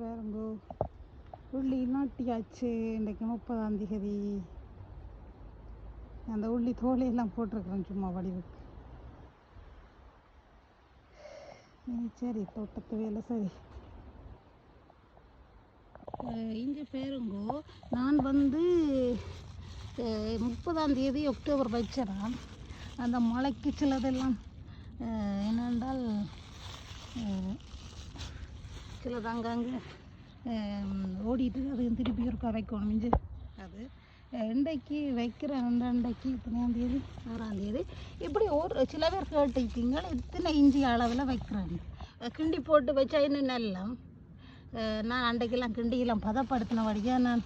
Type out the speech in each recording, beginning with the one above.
வேறங்கோ. உள்ளி நாட்டியாச்சு இன்றைக்கு முப்பதாம் தேதி அந்த உள்ளி தோலையெல்லாம் போட்டிருக்கிறேன் சும்மா வடிவுக்கு. சரி தோட்டத்து வேலை சரி. இங்கே பேருங்கோ. நான் வந்து முப்பதாம் தேதி அக்டோபர் வச்சேனா அந்த மழைக்கு சிலதெல்லாம் என்னென்றால் சிலது அங்கங்கே ஓடிட்டு அது திருப்பி ஒருக்கா வைக்கணும் மிஞ்சு. அது அஹ், இன்றைக்கு வைக்கிற ரெண்டரைக்கு இத்தனையாம் தேதி? ஆறாம் தேதி. இப்படி ஒரு சில பேர் கேட்டுக்கிங்க இத்தனை இஞ்சி அளவில் வைக்கிறேன் கிண்டி போட்டு வச்சா இன்னும் நல்லம்? நான் அன்றைக்கெல்லாம் கிண்டியெல்லாம் பதப்படுத்தினபடியாக நான்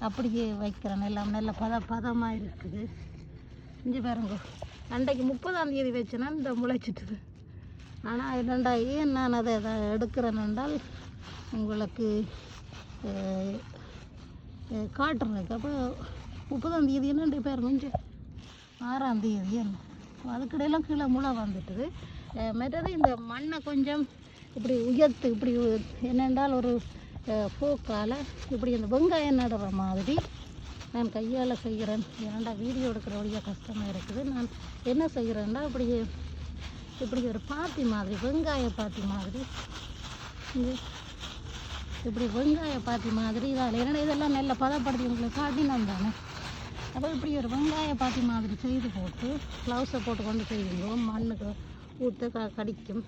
அப்படியே வைக்கிறேன். எல்லாம் நல்ல பத பதமாக இருக்குது. இஞ்சி பாருங்க. அன்றைக்கு முப்பதாம் தேதி வச்சேன்னா இந்த முளைச்சிட்டுது. ஆனால் என்னண்டா ஏன் நான் அதை அதை எடுக்கிறேன் என்றால் உங்களுக்கு காட்டுறதுக்கு அப்போ முப்பதாம் தேதி என்னண்டு பேர் கொஞ்சம் ஆறாம் தேதி என்ன? அதுக்கிடையெல்லாம் கீழே முளை வந்துட்டுது. மற்றது இந்த மண்ணை கொஞ்சம் இப்படி உயர்த்து இப்படி என்னென்றால் ஒரு போக்கால் இப்படி இந்த வெங்காயம் நடுற மாதிரி நான் கையால் செய்கிறேன். ஏன்டா வீடியோ எடுக்கிற வழியாக கஷ்டமாக இருக்குது. நான் என்ன செய்கிறேன்னா இப்படி இப்படி ஒரு பாத்தி மாதிரி வெங்காய பாத்தி மாதிரி. இப்படி வெங்காய பாத்தி மாதிரி இதால் ஏன்னா இதெல்லாம் நல்ல பதப்படுத்தி உங்களுக்கு காட்டினோம் தானே? அப்போ இப்படி ஒரு வெங்காய பாத்தி மாதிரி செய்து போட்டு க்ளவுஸை போட்டு கொண்டு செய்யுங்க. மண்ணுக்கு ஊற்ற க கடிக்கும்.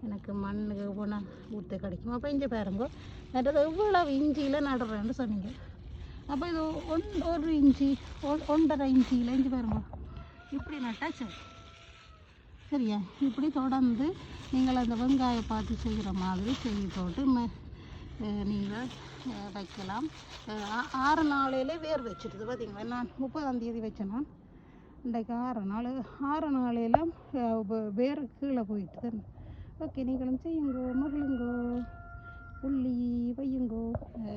எனக்கு மண்ணுக்கு போனால் ஊற்ற கடிக்கும். அப்போ இஞ்சி பாருங்க. நடுறது எவ்வளவு இஞ்சியில் நடுறேன்னு சொன்னீங்க. அப்போ இது ஒன் ஒரு இஞ்சி ஒன்- ஒன்றரை இஞ்சியில் இஞ்சி பாருங்க. இப்படி நட்டாச்சு. சரியா? இப்படி தொடர்ந்து நீங்கள் அந்த வெங்காய பார்த்து செய்கிற மாதிரி செய்ய போட்டு ம நீங்கள் வைக்கலாம். ஆறு நாளையிலே வேர் வச்சுருது பார்த்தீங்களா? நான் முப்பதாம் தேதி வச்சேன்னா இன்றைக்கு ஆறு நாள் ஆறு நாளையெல்லாம் வேர் கீழே போயிட்டு ஓகே நீங்களும் செய்யுங்கோ மகிழுங்கோ உள்ளி வையுங்கோ.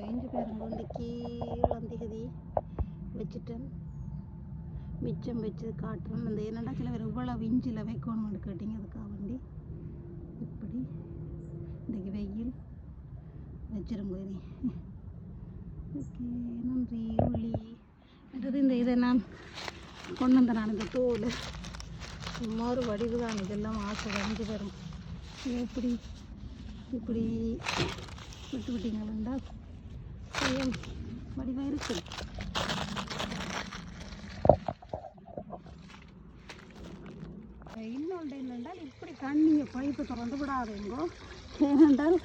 இஞ்சி பேருங்கோ இன்றைக்கி ஏழாம் தேதி வச்சுட்டேன். மிச்சம் வச்சு காட்டுறோம். அந்த என்னடா சில பேர் இவ்வளவு இஞ்சியில் வைக்கணும்னு கேட்டிங்க. அதுக்காக வேண்டி இப்படி இன்றைக்கு வெயில் வச்சிருங்க ஓகே நன்றி உள்ளி என்றது இந்த இதை நான் கொண்டு வந்த நான் இந்த தோல். சும்மா ஒரு வடிவு தான். இதெல்லாம் ஆசை வரைஞ்சி வரும் எப்படி? இப்படி விட்டு விட்டீங்களா செய்யும் வடிவாக இருக்குது இன்னொன்று என்னென்றால் இப்படி தண்ணியை பைப்பு திறந்து விடாதீங்கோ. ஏனென்றால்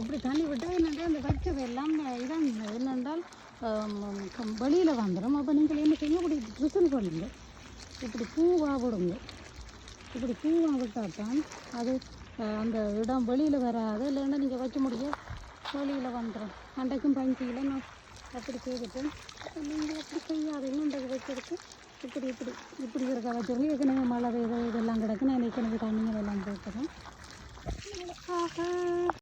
இப்படி தண்ணி விட்டால் என்னென்றால் அந்த வச்சது எல்லாம் இதான் என்னென்றால் வெளியில் வந்துடும் அப்போ நீங்கள் என்ன செய்ய இப்படி ட்ரிசல் பண்ணுங்க இப்படி பூவாக விடுங்க. இப்படி பூவாக விட்டால் தான் அது அந்த இடம் வெளியில் வராது. இல்லைன்னா நீங்கள் வைக்க முடியும் வெளியில் வந்துடும் அன்றைக்கும் பஞ்சியில் நான் அப்படி செய்துட்டேன். நீங்கள் அப்படி செய்யாதீங்க. இன்றைக்கு வைக்கிறதுக்கு இப்படி இப்படி இப்படி இருக்க வச்சிருக்கேன் ஏற்கனவே மழை பெய்த இதெல்லாம் கிடக்கு நான் ஏற்கனவே தண்ணிகள் எல்லாம் போட்டுறேன்